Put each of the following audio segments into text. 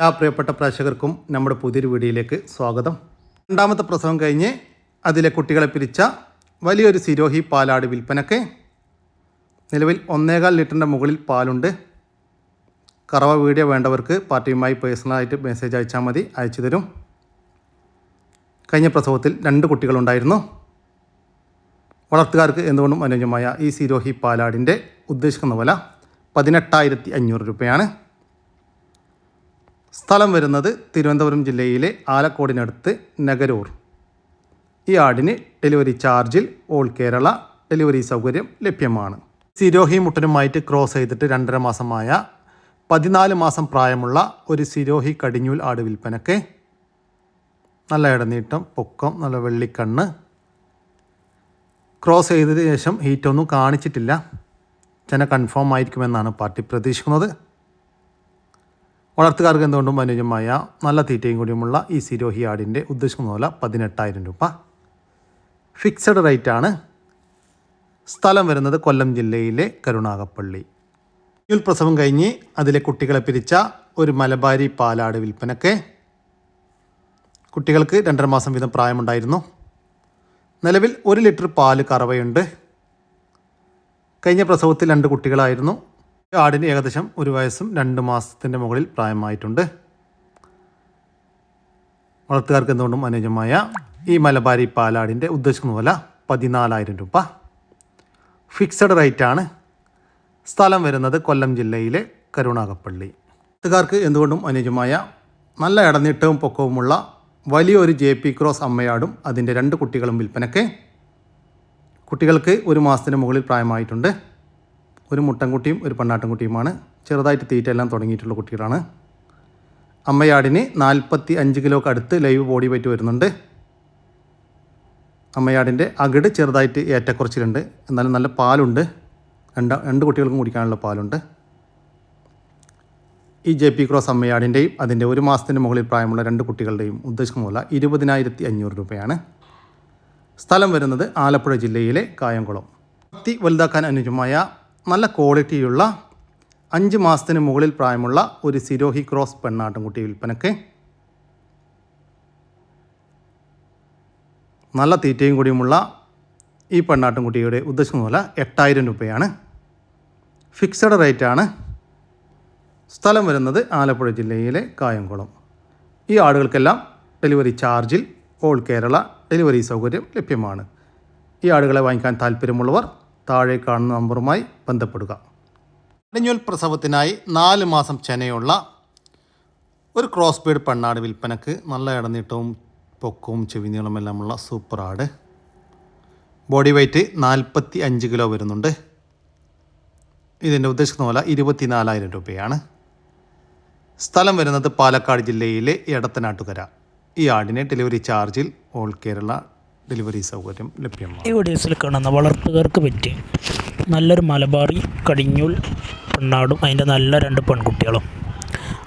എല്ലാ പ്രിയപ്പെട്ട പ്രേക്ഷകർക്കും നമ്മുടെ പുതിയൊരു വീഡിയോയിലേക്ക് സ്വാഗതം. രണ്ടാമത്തെ പ്രസവം കഴിഞ്ഞ് അതിലെ കുട്ടികളെ പിരിച്ച വലിയൊരു സിരോഹി പാലാട് വിൽപ്പനക്ക് നിലവിൽ ഒന്നേകാൽ ലിറ്ററിന്റെ മുകളിൽ പാലുണ്ട്. കറവ വീഡിയോ വേണ്ടവർക്ക് പാർട്ടിയുമായി പേഴ്സണലായിട്ട് മെസ്സേജ് അയച്ചാൽ മതി അയച്ചു തരും. കഴിഞ്ഞ പ്രസവത്തിൽ രണ്ട് കുട്ടികളുണ്ടായിരുന്നു. വളർത്തുകാർക്ക് എന്തുകൊണ്ടും അനുയോജ്യമായ ഈ സിരോഹി പാലാടിന്റെ ഉദ്ദേശിക്കുന്ന വില പതിനെട്ടായിരത്തി അഞ്ഞൂറ് രൂപയാണ്. സ്ഥലം വരുന്നത് തിരുവനന്തപുരം ജില്ലയിലെ ആലക്കോടിനടുത്ത് നഗരൂർ. ഈ ആടിന് ഡെലിവറി ചാർജിൽ ഓൾ കേരള ഡെലിവറി സൗകര്യം ലഭ്യമാണ്. സിരോഹി മുട്ടനുമായിട്ട് ക്രോസ് ചെയ്തിട്ട് രണ്ടര മാസമായ പതിനാല് മാസം പ്രായമുള്ള ഒരു സിരോഹി കടിഞ്ഞൂൽ ആട് വിൽപ്പനക്ക് നല്ല ഇടനീട്ടം പൊക്കം നല്ല വെള്ളിക്കണ്ണ്. ക്രോസ് ചെയ്തതിന് ശേഷം ഹീറ്റൊന്നും കാണിച്ചിട്ടില്ല. ജന കൺഫേം ആയിരിക്കുമെന്നാണ് പാർട്ടി പ്രതീക്ഷിക്കുന്നത്. വളർത്തുകാർക്ക് എന്തുകൊണ്ടും അനുയോജ്യമായ നല്ല തീറ്റയും കൂടിയുമുള്ള ഈ സിരോഹി ആടിന്റെ ഉദ്ദേശിക്കുന്ന വില പതിനെട്ടായിരം രൂപ. ഫിക്സഡ് റേറ്റ് ആണ്. സ്ഥലം വരുന്നത് കൊല്ലം ജില്ലയിലെ കരുണാകപ്പള്ളി യുൽ പ്രസവം കഴിഞ്ഞ് അതിലെ കുട്ടികളെ പിരിച്ച ഒരു മലബാരി പാലാട് വിൽപ്പനക്ക് കുട്ടികൾക്ക് രണ്ടര മാസം വീതം പ്രായമുണ്ടായിരുന്നു. നിലവിൽ ഒരു ലിറ്റർ പാൽ കറവയുണ്ട്. കഴിഞ്ഞ പ്രസവത്തിൽ രണ്ട് കുട്ടികളായിരുന്നു. ആടിന് ഏകദേശം ഒരു വയസ്സും രണ്ട് മാസത്തിന്റെ മുകളിൽ പ്രായമായിട്ടുണ്ട്. വളർത്തുകാർക്ക് എന്തുകൊണ്ടും അനുയോജ്യമായ ഈ മലബാരി പാലാടിന്റെ ഉദ്ദേശിക്കുന്ന വില പതിനാലായിരം രൂപ. ഫിക്സഡ് റേറ്റ് ആണ് സ്ഥലം വരുന്നത് കൊല്ലം ജില്ലയിലെ കരുണാകപ്പള്ളി വളർത്തുകാർക്ക് എന്തുകൊണ്ടും അനുയോജ്യമായ നല്ല ഇടനീട്ടവും പൊക്കവുമുള്ള വലിയൊരു ജെ പി ക്രോസ് അമ്മയാടും അതിന്റെ രണ്ട് കുട്ടികളും വിൽപ്പനയ്ക്ക്. കുട്ടികൾക്ക് ഒരു മാസത്തിന് മുകളിൽ പ്രായമായിട്ടുണ്ട്. ഒരു മുട്ടൻകുട്ടിയും ഒരു പെണ്ണാട്ടൻകുട്ടിയുമാണ് ചെറുതായിട്ട് തീറ്റയെല്ലാം തുടങ്ങിയിട്ടുള്ള കുട്ടികളാണ്. അമ്മയാടിന് നാൽപ്പത്തി അഞ്ച് കിലോക്ക് അടുത്ത് ലൈവ് ബോഡി വെയിറ്റ് വരുന്നുണ്ട്. അമ്മയാടിന്റെ അകിട് ചെറുതായിട്ട് ഏറ്റക്കുറച്ചിലുണ്ട്. എന്നാലും നല്ല പാലുണ്ട്. രണ്ട് രണ്ട് കുട്ടികൾക്കും കുടിക്കാനുള്ള പാലുണ്ട്. ഈ ജെ പി ക്രോസ് അമ്മയാടിന്റെയും അതിന്റെ ഒരു മാസത്തിന് മുകളിൽ പ്രായമുള്ള രണ്ട് കുട്ടികളുടെയും ഉദ്ദേശിക്കുന്ന ഇരുപതിനായിരത്തി അഞ്ഞൂറ് രൂപയാണ്. സ്ഥലം വരുന്നത് ആലപ്പുഴ ജില്ലയിലെ കായംകുളം. വലുതാക്കാൻ അനുയോജ്യമായ നല്ല ക്വാളിറ്റിയുള്ള അഞ്ച് മാസത്തിന് മുകളിൽ പ്രായമുള്ള ഒരു സിരോഹി ക്രോസ് പെണ്ണാട്ടുംകുട്ടി വിൽപ്പനക്ക് നല്ല തീറ്റയും കൂടിയുമുള്ള ഈ പെണ്ണാട്ടുംകുട്ടിയുടെ ഉദ്ദേശിക്കുന്ന വില എട്ടായിരം രൂപയാണ്. ഫിക്സഡ് റേറ്റാണ് സ്ഥലം വരുന്നത് ആലപ്പുഴ ജില്ലയിലെ കായംകുളം. ഈ ആടുകൾക്കെല്ലാം ഡെലിവറി ചാർജിൽ ഓൾ കേരള ഡെലിവറി സൗകര്യം ലഭ്യമാണ്. ഈ ആടുകളെ വാങ്ങിക്കാൻ താല്പര്യമുള്ളവർ താഴെ കാണുന്ന നമ്പറുമായി ബന്ധപ്പെടുക. അടിഞ്ഞൊൽ പ്രസവത്തിനായി നാല് മാസം ചെനയുള്ള ഒരു ക്രോസ് ബീഡ് പെണ്ണാട് വിൽപ്പനക്ക് നല്ല ഇടനീട്ടവും പൊക്കവും ചെവിനീളമെല്ലാമുള്ള സൂപ്പർ ആട് ബോഡി വെയ്റ്റ് നാൽപ്പത്തി അഞ്ച് കിലോ വരുന്നുണ്ട്. ഇതിന്റെ ഉദ്ദേശിക്കുന്ന പോലെ ഇരുപത്തിനാലായിരം രൂപയാണ്. സ്ഥലം വരുന്നത് പാലക്കാട് ജില്ലയിലെ എടത്തനാട്ടുകര. ഈ ആടിനെ ഡെലിവറി ചാർജിൽ ഓൾ കേരള ഡെലിവറി സൗകര്യം ലഭ്യമാണ്. ഈ വീഡിയോസിൽ കാണുന്ന വളർത്തുകാർക്ക് പറ്റി നല്ലൊരു മലബാറി കടിഞ്ഞൂൽ പെണ്ണാടും അതിന്റെ നല്ല രണ്ട് പെൺകുട്ടികളും.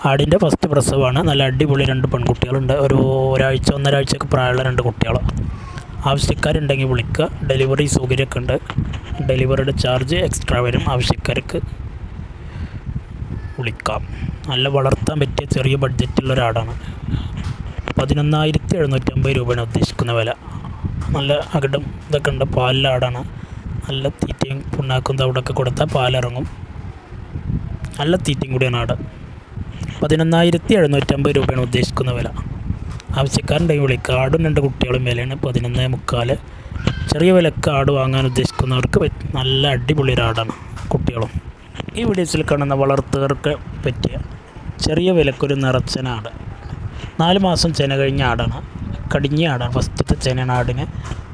ആടിന്റെ ഫസ്റ്റ് പ്രസവമാണ്. നല്ല അടിപൊളി രണ്ട് പെൺകുട്ടികളുണ്ട്. ഒരു ഒരാഴ്ച ഒന്നരാഴ്ചയൊക്കെ പ്രായമുള്ള രണ്ട് കുട്ടികൾ ആവശ്യക്കാരുണ്ടെങ്കിൽ വിളിക്കുക. ഡെലിവറി സൗകര്യമൊക്കെ ഉണ്ട്. ഡെലിവറിയുടെ ചാർജ് എക്സ്ട്രാ വരും. ആവശ്യക്കാർക്ക് വിളിക്കാം. നല്ല വളർത്താൻ പറ്റിയ ചെറിയ ബഡ്ജറ്റുള്ള ഒരാടാണ്. പതിനൊന്നായിരത്തി എഴുന്നൂറ്റമ്പത് രൂപയാണ് ഉദ്ദേശിക്കുന്ന വില. നല്ല അകിടും ഇതൊക്കെ ഉണ്ട്. പാലിലാടാണ്. നല്ല തീറ്റയും പുണ്ണാക്കും തവിടൊക്കെ കൊടുത്താൽ പാലിറങ്ങും. നല്ല തീറ്റയും കൂടിയാണ് ആട്. പതിനൊന്നായിരത്തി എഴുന്നൂറ്റമ്പത് രൂപയാണ് ഉദ്ദേശിക്കുന്ന വില. ആവശ്യക്കാരുണ്ടെങ്കിൽ വിളിക്കുക ആടും രണ്ട് കുട്ടികളും വിലയാണ്. പതിനൊന്ന് മുക്കാൽ ചെറിയ വിലക്ക് ആട് വാങ്ങാൻ ഉദ്ദേശിക്കുന്നവർക്ക് നല്ല അടിപൊളി ഒരു ആടാണ് കുട്ടികളും. ഈ വീഡിയോസിൽ കാണുന്ന വളർത്തുകാർക്ക് പറ്റിയ ചെറിയ വിലക്കൊരു നിറച്ചനാട്. നാല് മാസം ചെന കഴിഞ്ഞ ആടാണ്. കടിഞ്ഞ ആടാണ്. ഫസ്റ്റത്തെ ചേനയാണ് ആടിന്.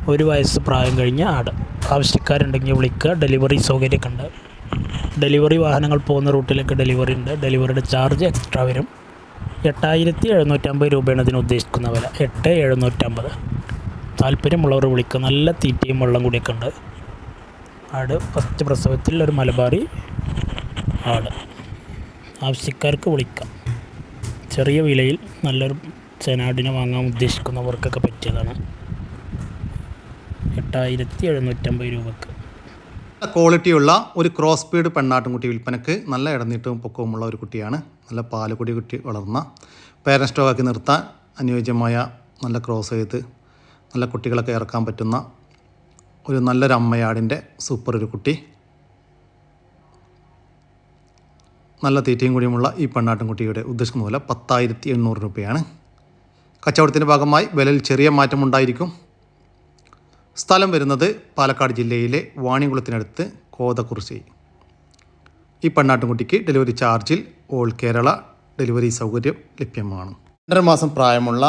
ഒരു വയസ്സ് പ്രായം കഴിഞ്ഞ ആട്. ആവശ്യക്കാരുണ്ടെങ്കിൽ വിളിക്കുക. ഡെലിവറി സൗകര്യമൊക്കെ ഉണ്ട്. ഡെലിവറി വാഹനങ്ങൾ പോകുന്ന റൂട്ടിലേക്ക് ഡെലിവറി ഉണ്ട്. ഡെലിവറിയുടെ ചാർജ് എക്സ്ട്രാ വരും. എട്ടായിരത്തി എഴുന്നൂറ്റമ്പത് രൂപയാണ് ഇതിന് ഉദ്ദേശിക്കുന്ന വില. എട്ട് എഴുന്നൂറ്റമ്പത് താല്പര്യമുള്ളവർ വിളിക്കുക. നല്ല തീറ്റയും വെള്ളം കൂടിയൊക്കെ ഉണ്ട്. ആട് ഫസ്റ്റ് പ്രസവത്തിൽ ഒരു മലബാറി ആട്. ആവശ്യക്കാർക്ക് വിളിക്കാം. ചെറിയ വിലയിൽ നല്ലൊരു ചെനാടിനെ വാങ്ങാൻ ഉദ്ദേശിക്കുന്നവർക്കൊക്കെ പറ്റിയതാണ്. എട്ടായിരത്തി എഴുന്നൂറ്റമ്പത് രൂപക്ക് ക്വാളിറ്റിയുള്ള ഒരു ക്രോസ് ബീഡ് പെണ്ണാട്ടുംകുട്ടി വിൽപ്പനക്ക് നല്ല ഇടനീട്ടവും പൊക്കവുമുള്ള ഒരു കുട്ടിയാണ്. നല്ല പാലുകുടി കുട്ടി വളർന്ന പേരൻ സ്റ്റോക്കാക്കി നിർത്താൻ അനുയോജ്യമായ നല്ല ക്രോസ് ചെയ്ത് നല്ല കുട്ടികളൊക്കെ ഇറക്കാൻ പറ്റുന്ന ഒരു നല്ലൊരു അമ്മയാടിന്റെ സൂപ്പർ ഒരു കുട്ടി. നല്ല തീറ്റയും കൂടിയുമുള്ള ഈ പെണ്ണാട്ടിൻകുട്ടിയുടെ ഉദ്ദേശിക്കുന്ന പോലെ പത്തായിരത്തി എണ്ണൂറ് രൂപയാണ്. കച്ചവടത്തിന്റെ ഭാഗമായി വിലയിൽ ചെറിയ മാറ്റമുണ്ടായിരിക്കും സ്ഥലം വരുന്നത് പാലക്കാട് ജില്ലയിലെ വാണികുളത്തിനടുത്ത് കോതക്കുറിശ്ശി ഈ പെണ്ണാട്ടുംകുട്ടിക്ക് ഡെലിവറി ചാർജിൽ ഓൾ കേരള ഡെലിവറി സൗകര്യം ലഭ്യമാണ്. രണ്ടര മാസം പ്രായമുള്ള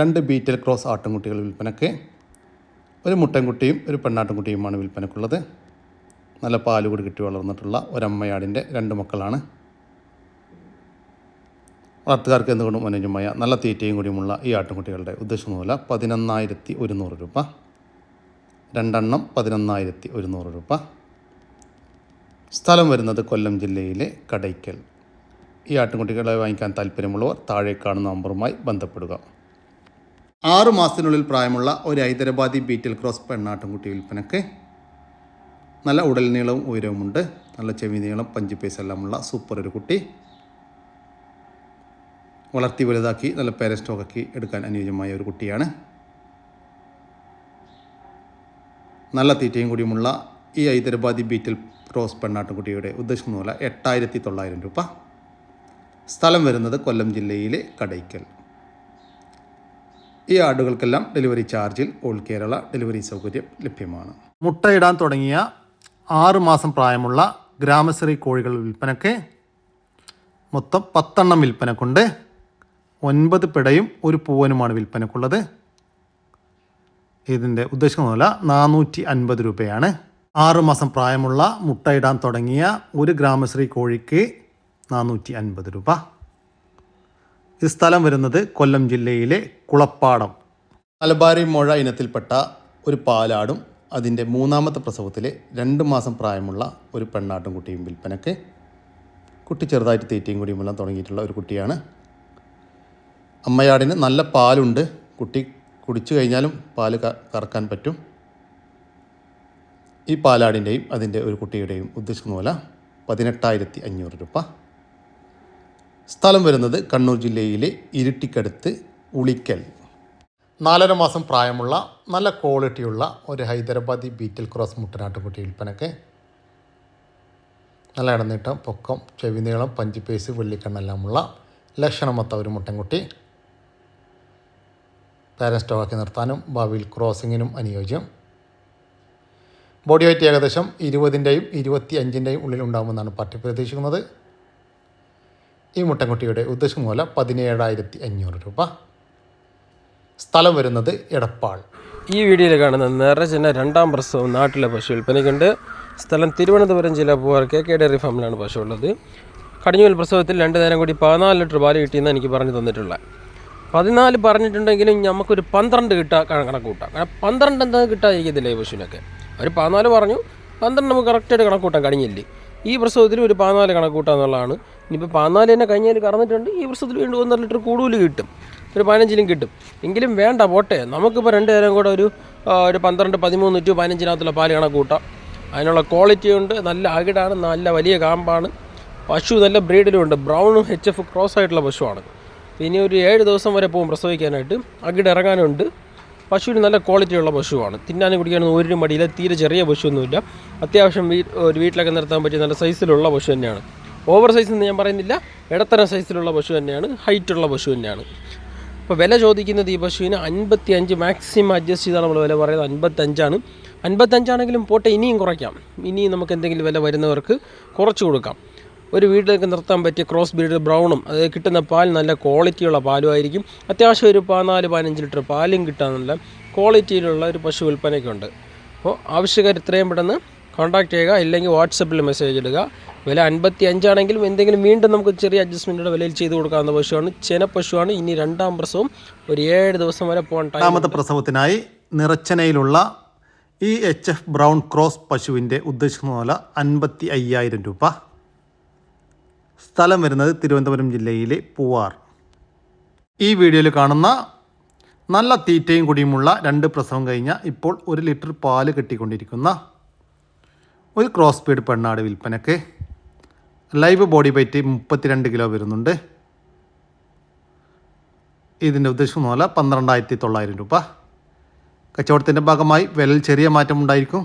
രണ്ട് ബീറ്റൽ ക്രോസ് ആട്ടുംകുട്ടികൾ വിൽപ്പനയ്ക്ക് ഒരു മുട്ടൻകുട്ടിയും ഒരു പെണ്ണാട്ടുംകുട്ടിയുമാണ് വിൽപ്പനക്കുള്ളത്. നല്ല പാലുകൂടി കിട്ടി വളർന്നിട്ടുള്ള ഒരമ്മയാടിന്റെ രണ്ട് മക്കളാണ്. വളർത്തുകാർക്ക് എന്തുകൊണ്ടും അനുജമായ നല്ല തീറ്റയും കൂടിയുമുള്ള ഈ ആട്ടുംകുട്ടികളുടെ ഉദ്ദേശം മുതല പതിനൊന്നായിരത്തി ഒരുന്നൂറ് രൂപ. രണ്ടെണ്ണം പതിനൊന്നായിരത്തി ഒരുന്നൂറ് രൂപ. സ്ഥലം വരുന്നത് കൊല്ലം ജില്ലയിലെ കടയ്ക്കൽ. ഈ ആട്ടിൻകുട്ടികളെ വാങ്ങിക്കാൻ താല്പര്യമുള്ളവർ താഴെ കാണുന്ന നമ്പറുമായി ബന്ധപ്പെടുക. ആറു മാസത്തിനുള്ളിൽ പ്രായമുള്ള ഒരു ഹൈദരാബാദി ബീറ്റൽ ക്രോസ് പെണ്ണാട്ടിൻകുട്ടി വിൽപ്പനയ്ക്ക് നല്ല ഉടൽ നീളവും ഉയരവുമുണ്ട്. നല്ല ചെവി നീളം പഞ്ച് പൈസ എല്ലാമുള്ള സൂപ്പർ ഒരു കുട്ടി. വളർത്തി വലുതാക്കി നല്ല പേര സ്റ്റോക്കാക്കി എടുക്കാൻ അനുയോജ്യമായ ഒരു കുട്ടിയാണ്. നല്ല തീറ്റയും കൂടിയുമുള്ള ഈ ഹൈദരാബാദി ബീറ്റിൽ ക്രോസ് പെണ്ണാട്ടുകുട്ടിയുടെ ഉദ്ദേശിക്കുന്ന പോലെ എട്ടായിരത്തി തൊള്ളായിരം രൂപ. സ്ഥലം വരുന്നത് കൊല്ലം ജില്ലയിലെ കടയ്ക്കൽ. ഈ ആടുകൾക്കെല്ലാം ഡെലിവറി ചാർജിൽ ഓൾ കേരള ഡെലിവറി സൗകര്യം ലഭ്യമാണ്. മുട്ടയിടാൻ തുടങ്ങിയ ആറ് മാസം പ്രായമുള്ള ഗ്രാമശ്രീ കോഴികൾ വിൽപ്പനയ്ക്ക് മൊത്തം പത്തെണ്ണം വിൽപ്പനക്കുണ്ട്. ഒൻപത് പിടയും ഒരു പൂവനുമാണ് വിൽപ്പനക്കുള്ളത്. ഇതിന്റെ ഉദ്ദേശിക്കുന്ന വില നാനൂറ്റി അൻപത് രൂപയാണ് ആറുമാസം പ്രായമുള്ള മുട്ടയിടാൻ തുടങ്ങിയ ഒരു ഗ്രാമശ്രീ കോഴിക്ക് നാനൂറ്റി അൻപത് രൂപ. ഈ സ്ഥലം വരുന്നത് കൊല്ലം ജില്ലയിലെ കുളപ്പാടം. മലബാരി മുഴ ഇനത്തിൽപ്പെട്ട ഒരു പാലാടും അതിന്റെ മൂന്നാമത്തെ പ്രസവത്തിലെ രണ്ട് മാസം പ്രായമുള്ള ഒരു പെണ്ണാട്ടും കുട്ടിയും വിൽപ്പനക്ക്. കുട്ടി ചെറുതായിട്ട് തീറ്റയും കൂടിയും എല്ലാം തുടങ്ങിയിട്ടുള്ള ഒരു കുട്ടിയാണ്. അമ്മയാടിന് നല്ല പാലുണ്ട്. കുട്ടി കുടിച്ചു കഴിഞ്ഞാലും ക- കറക്കാൻ പറ്റും. ഈ പാലാടിന്റെയും അതിന്റെ ഒരു കുട്ടിയുടെയും ഉദ്ദേശിക്കുന്ന പോലെ പതിനെട്ടായിരത്തി അഞ്ഞൂറ് രൂപ. സ്ഥലം വരുന്നത് കണ്ണൂർ ജില്ലയിലെ ഇരുട്ടിക്കടുത്ത് ഉളിക്കൽ. നാലര മാസം പ്രായമുള്ള നല്ല ക്വാളിറ്റിയുള്ള ഒരു ഹൈദരാബാദി ബീറ്റൽ ക്രോസ് മുട്ടനാട്ടുകുട്ടി വിൽപ്പനയ്ക്ക് നല്ല ഇടനീട്ടം പൊക്കം ചെവിനീളം പഞ്ചിപ്പേസ് വെള്ളിക്കണ്ണെല്ലാമുള്ള ലക്ഷണമൊത്ത ഒരു മുട്ടൻകുട്ടി. പാരൻ സ്റ്റോക്കാക്കി നിർത്താനും ഭാവിയിൽ ക്രോസിങ്ങിനും അനുയോജ്യം. ബോഡി വെയിറ്റ് ഏകദേശം ഇരുപതിന്റെയും ഇരുപത്തി അഞ്ചിന്റെയും ഉള്ളിൽ ഉണ്ടാകുമെന്നാണ് പാർട്ടി പ്രതീക്ഷിക്കുന്നത്. ഈ മുട്ടൻകുട്ടിയുടെ ഉദ്ദേശം മൂലം പതിനേഴായിരത്തി അഞ്ഞൂറ് രൂപ. സ്ഥലം വരുന്നത് എടപ്പാൾ. ഈ വീഡിയോയിൽ കാണുന്ന നിറചെന്ന രണ്ടാം പ്രസവം നാട്ടിലെ പശു വിൽപ്പനയ്ക്കുണ്ട്. സ്ഥലം തിരുവനന്തപുരം ജില്ല പൂവാർ കെ കെ ഡയറി ഫാമിലാണ് പശു ഉള്ളത്. കടിഞ്ഞൂൽ പ്രസവത്തിൽ രണ്ട് നേരം കൂടി പതിനാല് ലിറ്റർ പാൽ കിട്ടിയെന്ന് എനിക്ക് പറഞ്ഞു തന്നിട്ടുള്ളത്. പതിനാല് പറഞ്ഞിട്ടുണ്ടെങ്കിലും നമുക്കൊരു പന്ത്രണ്ട് കിട്ടാ കണക്ക് കൂട്ടാം. കാരണം പന്ത്രണ്ട് എന്താ കിട്ടാതിരിക്കത്തില്ല പശുവിനൊക്കെ ഒരു പതിനാല് പറഞ്ഞു പന്ത്രണ്ട് നമുക്ക് കറക്റ്റായിട്ട് കണക്ക് കൂട്ടാൻ കഴിഞ്ഞില്ലേ ഈ പ്രസവത്തിൽ ഒരു പതിനാല് കണക്ക് കൂട്ടാന്നുള്ളതാണ് ഇനിയിപ്പോൾ പതിനാല് തന്നെ കഴിഞ്ഞാൽ കറന്നിട്ടുണ്ട് ഈ പ്രസവത്തിൽ വീണ്ടും ഒന്നര ലിറ്റർ കൂടുതൽ കിട്ടും. ഒരു പതിനഞ്ചിലും കിട്ടും. എങ്കിലും വേണ്ട പോട്ടെ. നമുക്കിപ്പോൾ രണ്ട് നേരം കൂടെ ഒരു ഒരു പന്ത്രണ്ട് പതിമൂന്ന് ടു പതിനഞ്ചിനകത്തുള്ള പാൽ കണക്ക് കൂട്ടാം. അതിനുള്ള ക്വാളിറ്റി ഉണ്ട് നല്ല അകിടാണ് നല്ല വലിയ കാമ്പാണ്. പശു നല്ല ബ്രീഡിലും ഉണ്ട്. ബ്രൗണും എച്ച് എഫ് ക്രോസ് ആയിട്ടുള്ള പശുവാണ്. ഇനി ഒരു ഏഴ് ദിവസം വരെ പോകും പ്രസവിക്കാനായിട്ട്. അകിട് ഇറങ്ങാനുണ്ട്. പശുവിന് നല്ല ക്വാളിറ്റിയുള്ള പശുവാണ്. തിന്നാനും കുടിക്കാനൊന്നും ഒരു മടിയില്ല. തീരെ ചെറിയ പശുവൊന്നുമില്ല. അത്യാവശ്യം വീ ഒരു വീട്ടിലൊക്കെ നിർത്താൻ പറ്റിയ നല്ല സൈസിലുള്ള പശു തന്നെയാണ്. ഓവർ സൈസ് എന്ന് ഞാൻ പറയുന്നില്ല. ഇടത്തരം സൈസിലുള്ള പശു തന്നെയാണ്. ഹൈറ്റുള്ള പശു തന്നെയാണ്. അപ്പോൾ വില ചോദിക്കുന്നത് ഈ പശുവിന് അൻപത്തി അഞ്ച് മാക്സിമം അഡ്ജസ്റ്റ് ചെയ്താണ് നമ്മൾ വില പറയുന്നത്. അൻപത്തഞ്ചാണ് അൻപത്തഞ്ചാണെങ്കിലും പോട്ടെ ഇനിയും കുറയ്ക്കാം. ഇനിയും നമുക്ക് എന്തെങ്കിലും വില വരുന്നവർക്ക് കുറച്ച് കൊടുക്കാം. ഒരു വീട്ടിലേക്ക് നിർത്താൻ പറ്റിയ ക്രോസ് ബ്രീഡ് ബ്രൗണും അത് കിട്ടുന്ന പാൽ നല്ല ക്വാളിറ്റിയുള്ള പാലും ആയിരിക്കും അത്യാവശ്യം ഒരു പതിനാല് പതിനഞ്ച് ലിറ്റർ പാലും കിട്ടാനുള്ള നല്ല ക്വാളിറ്റിയിലുള്ള ഒരു പശു വിൽപ്പനയ്ക്കുണ്ട് അപ്പോൾ ആവശ്യക്കാർ ഇത്രയും പെട്ടെന്ന് കോൺടാക്ട് ചെയ്യുക ഇല്ലെങ്കിൽ വാട്സപ്പിൽ മെസ്സേജ് ഇടുക. വില അൻപത്തി അഞ്ചാണെങ്കിലും എന്തെങ്കിലും വീണ്ടും നമുക്ക് ചെറിയ അഡ്ജസ്റ്റ്മെന്റോടെ വിലയിൽ ചെയ്ത് കൊടുക്കാവുന്ന പശുവാണ്. ചെന പശുവാണ്. ഇനി രണ്ടാം പ്രസവം ഒരു ഏഴ് ദിവസം വരെ പോകേണ്ട രണ്ടാമത്തെ പ്രസവത്തിനായി നിറച്ചനയിലുള്ള ഈ എച്ച് എഫ് ബ്രൗൺ ക്രോസ് പശുവിന്റെ ഉദ്ദേശിക്കുന്ന വില അൻപത്തി അയ്യായിരം രൂപ. സ്ഥലം വരുന്നത് തിരുവനന്തപുരം ജില്ലയിലെ പൂവാർ. ഈ വീഡിയോയിൽ കാണുന്ന നല്ല തീറ്റയും കുടിയുമുള്ള രണ്ട് പ്രസവം കഴിഞ്ഞ ഇപ്പോൾ ഒരു ലിറ്റർ പാൽ കെട്ടിക്കൊണ്ടിരിക്കുന്ന ഒരു ക്രോസ് പീഡ് പെണ്ണാട് വിൽപ്പനയ്ക്ക് ലൈവ് ബോഡി വെയ്റ്റ് മുപ്പത്തിരണ്ട് കിലോ വരുന്നുണ്ട്. ഇതിന്റെ ഉദ്ദേശം പോലെ പന്ത്രണ്ടായിരത്തി തൊള്ളായിരം രൂപ. കച്ചവടത്തിന്റെ ഭാഗമായി വിലയിൽ ചെറിയ മാറ്റം ഉണ്ടായിരിക്കും.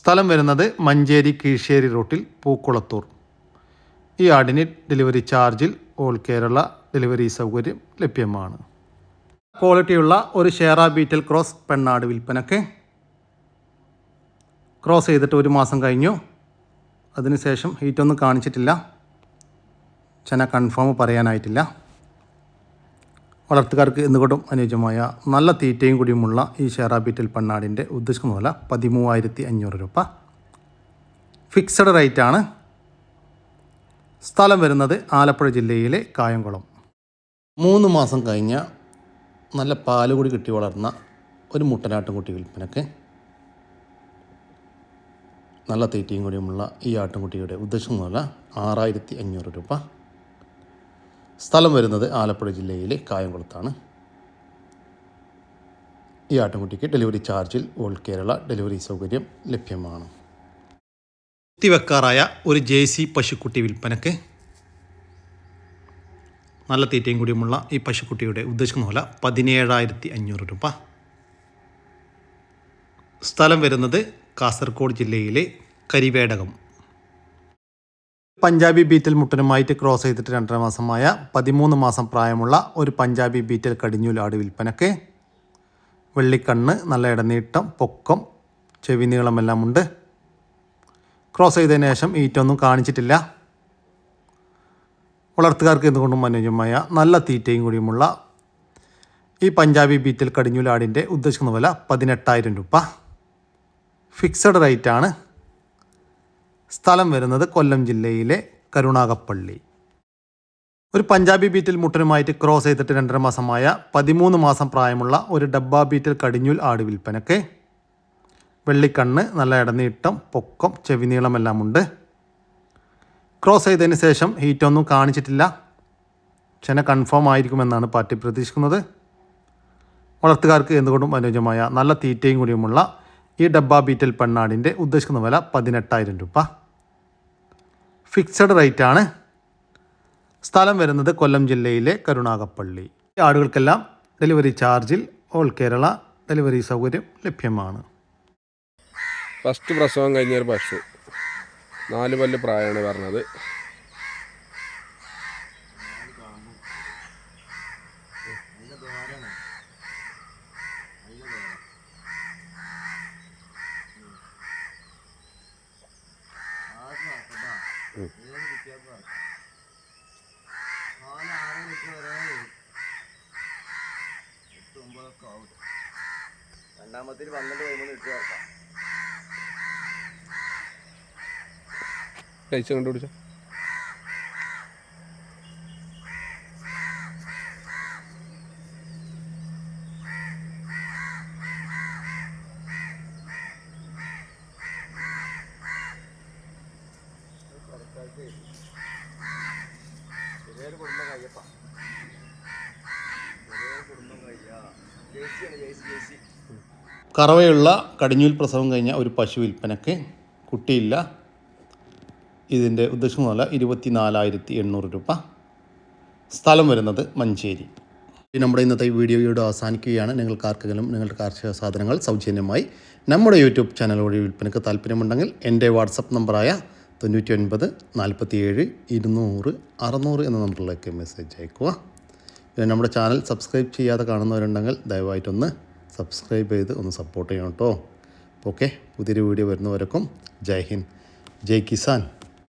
സ്ഥലം വരുന്നത് മഞ്ചേരി കീഴ്ശ്ശേരി റൂട്ടിൽ പൂക്കുളത്തൂർ. ഈ ആടിന് ഡെലിവറി ചാർജിൽ ഓൾ കേരള ഡെലിവറി സൗകര്യം ലഭ്യമാണ്. ക്വാളിറ്റിയുള്ള ഒരു ഷെയറ ബീറ്റൽ ക്രോസ് പെണ്ണാട് വിൽപ്പനക്ക് ക്രോസ് ചെയ്തിട്ട് ഒരു മാസം കഴിഞ്ഞു. അതിനുശേഷം ഹീറ്റൊന്നും കാണിച്ചിട്ടില്ല. ചെന കൺഫേം പറയാനായിട്ടില്ല. വളർത്തുകാർക്ക് എന്തുകൊണ്ടും അനുയോജ്യമായ നല്ല തീറ്റയും കൂടിയുമുള്ള ഈ ഷേറ ബീറ്റൽ പെണ്ണാടിന്റെ ഉദ്ദേശിക്കുന്ന വില പതിമൂവായിരത്തി അഞ്ഞൂറ് രൂപ. ഫിക്സഡ് റേറ്റാണ് സ്ഥലം വരുന്നത് ആലപ്പുഴ ജില്ലയിലെ കായംകുളം. മൂന്ന് മാസം കഴിഞ്ഞ നല്ല പാൽ കൂടി കിട്ടി വളർന്ന ഒരു മുട്ടനാട്ടുംകുട്ടി വിൽപ്പനക്ക് നല്ല തീറ്റയും കൂടിയുമുള്ള ഈ ആട്ടുംകുട്ടിയുടെ ഉദ്ദേശം വില ആറായിരത്തി അഞ്ഞൂറ് രൂപ. സ്ഥലം വരുന്നത് ആലപ്പുഴ ജില്ലയിലെ കായംകുളത്താണ്. ഈ ആട്ടുംകുട്ടിക്ക് ഡെലിവറി ചാർജിൽ ഓൾ കേരള ഡെലിവറി സൗകര്യം ലഭ്യമാണ്. കുത്തിവെക്കാറായ ഒരു ജെ സി പശുക്കുട്ടി വിൽപ്പനക്ക് നല്ല തീറ്റയും കൂടിയുമുള്ള ഈ പശുക്കുട്ടിയുടെ ഉദ്ദേശിക്കുന്ന വില പതിനേഴായിരത്തി അഞ്ഞൂറ് രൂപ. സ്ഥലം വരുന്നത് കാസർഗോഡ് ജില്ലയിലെ കരിവേടകം. പഞ്ചാബി ബീറ്റൽ മുട്ടനുമായിട്ട് ക്രോസ് ചെയ്തിട്ട് രണ്ടര മാസമായ പതിമൂന്ന് മാസം പ്രായമുള്ള ഒരു പഞ്ചാബി ബീറ്റൽ കടിഞ്ഞൂലാട് വിൽപ്പനക്ക് വെള്ളിക്കണ്ണ് നല്ല ഇടനീട്ടം പൊക്കം ചെവി നീളമെല്ലാം ഉണ്ട്. ക്രോസ് ചെയ്തതിന് ശേഷം ഈറ്റൊന്നും കാണിച്ചിട്ടില്ല. വളർത്തുകാർക്ക് എന്തുകൊണ്ടും അനുയോജ്യമായ നല്ല തീറ്റയും കൂടിയുമുള്ള ഈ പഞ്ചാബി ബീറ്റൽ കടിഞ്ഞൂലാടിന്റെ ഉദ്ദേശിക്കുന്ന വില പതിനെട്ടായിരം രൂപ. ഫിക്സഡ് റേറ്റാണ് സ്ഥലം വരുന്നത് കൊല്ലം ജില്ലയിലെ കരുണാകപ്പള്ളി ഒരു പഞ്ചാബി ബീറ്റിൽ മുട്ടനുമായിട്ട് ക്രോസ് ചെയ്തിട്ട് രണ്ടര മാസമായ പതിമൂന്ന് മാസം പ്രായമുള്ള ഒരു ഡബ്ബ ബീറ്റിൽ കടിഞ്ഞൂൽ ആട് വിൽപ്പനക്ക് വെള്ളിക്കണ്ണ് നല്ല ഇടനീട്ടം പൊക്കം ചെവിനീളമെല്ലാം ഉണ്ട് ക്രോസ് ചെയ്തതിന് ശേഷം ഹീറ്റൊന്നും കാണിച്ചിട്ടില്ല. ക്ഷണ കൺഫേം ആയിരിക്കുമെന്നാണ് പാർട്ടി പ്രതീക്ഷിക്കുന്നത്. വളർത്തുകാർക്ക് എന്തുകൊണ്ടും അനുയോജ്യമായ നല്ല തീറ്റയും കൂടിയുമുള്ള ഈ ഡബ്ബ ബീറ്റൽ പെണ്ണാടിന്റെ ഉദ്ദേശിക്കുന്ന വില പതിനെട്ടായിരം രൂപ. ഫിക്സഡ് റേറ്റ് ആണ്. സ്ഥലം വരുന്നത് കൊല്ലം ജില്ലയിലെ കരുണാകപ്പള്ളി ഈ ആടുകൾക്കെല്ലാം ഡെലിവറി ചാർജിൽ ഓൾ കേരള ഡെലിവറി സൗകര്യം ലഭ്യമാണ്. ഫസ്റ്റ് പ്രസവം കഴിഞ്ഞ ഒരു പശു. നാല് പല്ല് പ്രായമാണ് പറഞ്ഞത്. രണ്ടാമത്തിൽ പന്ത്രണ്ട് പതിമൂന്ന് ഇട്ട് ചേർക്കാം ജേഴ്സി ജേഴ്സി കറവയുള്ള കടിഞ്ഞൂൽ പ്രസവം കഴിഞ്ഞ ഒരു പശു വിൽപ്പനക്ക് കുട്ടിയില്ല. ഇതിന്റെ ഉദ്ദേശിക്കുന്ന വില ഇരുപത്തി നാലായിരത്തി എണ്ണൂറ് രൂപ. സ്ഥലം വരുന്നത് മഞ്ചേരി. നമ്മുടെ ഇന്നത്തെ വീഡിയോയോട് അവസാനിക്കുകയാണ്. നിങ്ങൾക്ക് ആർക്കെങ്കിലും നിങ്ങളുടെ കാർഷിക സാധനങ്ങൾ സൗജന്യമായി നമ്മുടെ യൂട്യൂബ് ചാനൽ വഴി വിൽപ്പനയ്ക്ക് താല്പര്യമുണ്ടെങ്കിൽ എന്റെ വാട്സപ്പ് നമ്പറായ തൊണ്ണൂറ്റി ഒൻപത് നാൽപ്പത്തി ഏഴ് ഇരുന്നൂറ് അറുന്നൂറ് എന്ന നമ്പറിലേക്ക് മെസ്സേജ് അയക്കുക പിന്നെ നമ്മുടെ ചാനൽ സബ്സ്ക്രൈബ് ചെയ്യാതെ കാണുന്നവരുണ്ടെങ്കിൽ ദയവായിട്ടൊന്ന് സബ്സ്ക്രൈബ് ചെയ്ത് ഒന്ന് സപ്പോർട്ട് ചെയ്യണം കേട്ടോ. ഓക്കെ പുതിയൊരു വീഡിയോ വരുന്നവരക്കും ജയ് ഹിന്ദ്. ജയ് കിസാൻ.